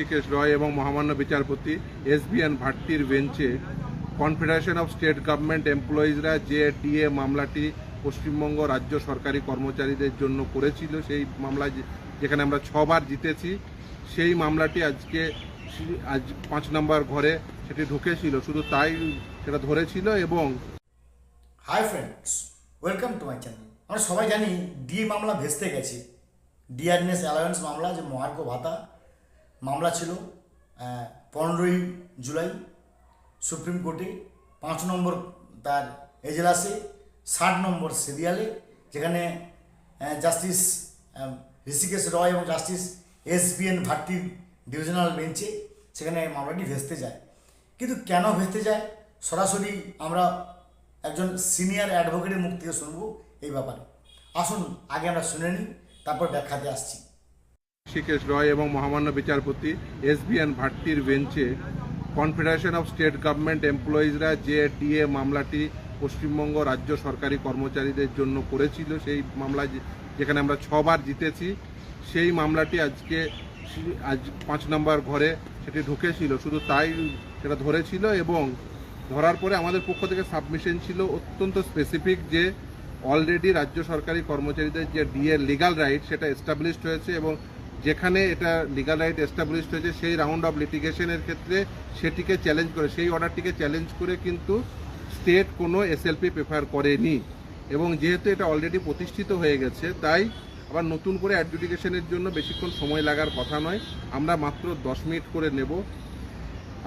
ঋষিকেশ রয় এবং মহামান্য বিচারপতি এস বি এন ভাট্টির বেঞ্চে কনফেডারেশন অফ স্টেট গভর্নমেন্ট এমপ্লয়িজরা যে ডিএ মামলাটি পশ্চিমবঙ্গ রাজ্য সরকারি কর্মচারীদের জন্য করেছিল, সেই মামলা যেখানে আমরা ছবার জিতেছি, সেই মামলাটি আজকে আজ পাঁচ নম্বর ঘরে সেটি ঢুকেছিল। শুধু তাই সেটা ধরেছিল এবং hi friends welcome to my channel আমরা সবাই জানি ডিএ মামলা ভেস্তে গেছে। ডিআরএনএস অ্যালায়েন্স মামলা যে মহার্ঘ ভাতা। মামলা ছিল পনেরোই জুলাই সুপ্রিম কোর্টে পাঁচ নম্বর তার এজলাসে, ষাট নম্বর সিরিয়ালে, যেখানে জাস্টিস ঋষিকেশ রয় এবং জাস্টিস এস বি এন ভাট্টির ডিভিশনাল বেঞ্চে সেখানে মামলাটি ভেস্তে যায়। কিন্তু কেন ভেস্তে যায়? সরাসরি আমরা একজন সিনিয়র অ্যাডভোকেটের মুখ থেকে শুনব এই ব্যাপারে। আসুন, আগে আমরা শুনে নিই, তারপর ব্যাখ্যাতে আসছি। ঋষিকেশ রয় এবং মহামান্য বিচারপতি এস বি এন ভাট্টির বেঞ্চে কনফেডারেশন অফ স্টেট গভর্নমেন্ট এমপ্লয়িজরা যে ডিএ মামলাটি পশ্চিমবঙ্গ রাজ্য সরকারি কর্মচারীদের জন্য করেছিল। সেই মামলা যেখানে আমরা ছবার জিতেছি। সেই মামলাটি আজকে আজ পাঁচ নম্বর ঘরে সেটি ঢুকেছিল। শুধু তাই সেটা ধরেছিল এবং ধরার পরে আমাদের পক্ষ থেকে সাবমিশন ছিল। অত্যন্ত স্পেসিফিক যে অলরেডি রাজ্য সরকারি কর্মচারীদের যে ডিএ লিগাল রাইট সেটা এস্টাবলিশড হয়েছে এবং যেখানে এটা লিগাল রাইট এস্টাবলিশড হয়েছে, সেই রাউন্ড অফ লিটিগেশনের ক্ষেত্রে সেটিকে চ্যালেঞ্জ করে, সেই অর্ডারটিকে চ্যালেঞ্জ করে কিন্তু স্টেট কোনো এসএলপি প্রেফার করেনি। এবং যেহেতু এটা অলরেডি প্রতিষ্ঠিত হয়ে গেছে, তাই আবার নতুন করে অ্যাডজুডিকেশনের জন্য বেশিক্ষণ সময় লাগার কথা নয়। আমরা মাত্র দশ মিনিট করে নেব।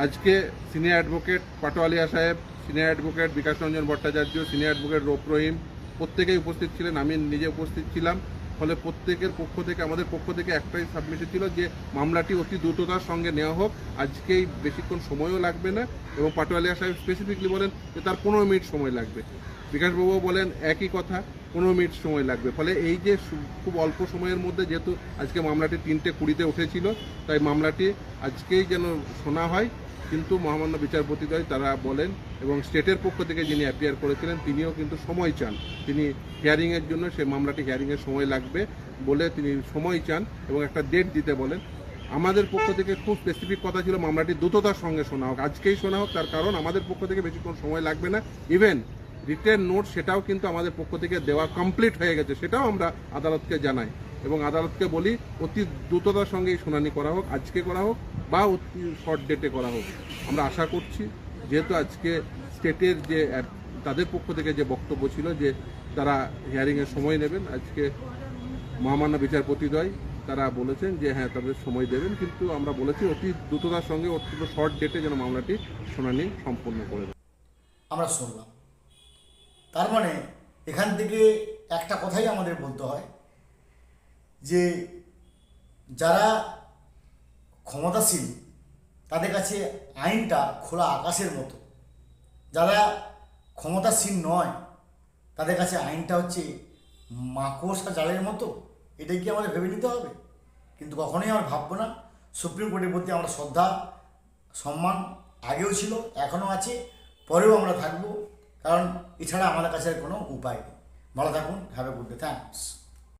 আজকে সিনিয়র অ্যাডভোকেট পাটোয়ালিয়া সাহেব senior advocate Bikash Ranjan Bhattacharya senior advocate Rauf Rahim প্রত্যেকেই উপস্থিত ছিলেন, আমি নিজে উপস্থিত ছিলাম। ফলে প্রত্যেকের পক্ষ থেকে, আমাদের পক্ষ থেকে একটাই সাবমিশন ছিল যে মামলাটি অতি দ্রুততার সঙ্গে নেওয়া হোক। আজকেই বেশিক্ষণ সময়ও লাগবে না এবং পাটোয়ালিয়া সাহেব স্পেসিফিকলি বলেন যে তার পনেরো মিনিট সময় লাগবে। বিকাশবাবুও বলেন একই কথা, পনেরো মিনিট সময় লাগবে। ফলে এই যে খুব অল্প সময়ের মধ্যে যেহেতু আজকে মামলাটি তিনটে কুড়িতে উঠেছিল, তাই মামলাটি আজকেই যেন শোনা হয়। কিন্তু মহামান্য বিচারপতিদ্বয় তারা বলেন এবং স্টেটের পক্ষ থেকে যিনি অ্যাপিয়ার করেছিলেন, তিনিও কিন্তু সময় চান। তিনি হিয়ারিংয়ের জন্য, সে মামলাটি হিয়ারিংয়ের সময় লাগবে বলে তিনি সময় চান এবং একটা ডেট দিতে বলেন। আমাদের পক্ষ থেকে খুব স্পেসিফিক কথা ছিল, মামলাটি দ্রুততার সঙ্গে শোনা হোক, আজকেই শোনা হোক, তার কারণ আমাদের পক্ষ থেকে বেশিক্ষণ সময় লাগবে না। ইভেন রিটেন নোট সেটাও কিন্তু আমাদের পক্ষ থেকে দেওয়া কমপ্লিট হয়ে গেছে, সেটাও আমরা আদালতকে জানাই। এবং আদালতকে বলি, অতি দ্রুততার সঙ্গে শুনানি করা হোক, আজকে করা হোক বা অতি শর্ট ডেটে করা হোক আমরা আশা করছি, যেহেতু আজকে স্টেটের যে তাদের পক্ষ থেকে যে বক্তব্য ছিল যে, তারা হিয়ারিংয়ের সময় নেবেন, আজকে মহামান্য বিচারপতিদ্বয় তারা বলেছেন যে হ্যাঁ তাদের সময় দেবেন, কিন্তু আমরা বলেছি অতি দ্রুততার সঙ্গে অত্যন্ত শর্ট ডেটে যেন মামলাটি শুনানি সম্পন্ন করে আমরা শুনলাম। তার মানে এখান থেকে একটা কথাই আমাদের বলতে হয়, যে যারা ক্ষমতাশীল, তাদের কাছে আইনটা খোলা আকাশের মতো। যারা ক্ষমতাসীন নয়, তাদের কাছে আইনটা হচ্ছে মাকড়সা জালের মতো। এটাই কি আমাদের ভেবে নিতে হবে? কিন্তু কখনোই আমরা ভাববো না। সুপ্রিম কোর্টের প্রতি আমরা শ্রদ্ধা, সম্মান আগেও ছিল, এখনও আছে, পরেও আমরা থাকব। কারণ এছাড়া আমাদের কাছে কোনো উপায় নেই। ভালো থাকুন have a good day thanks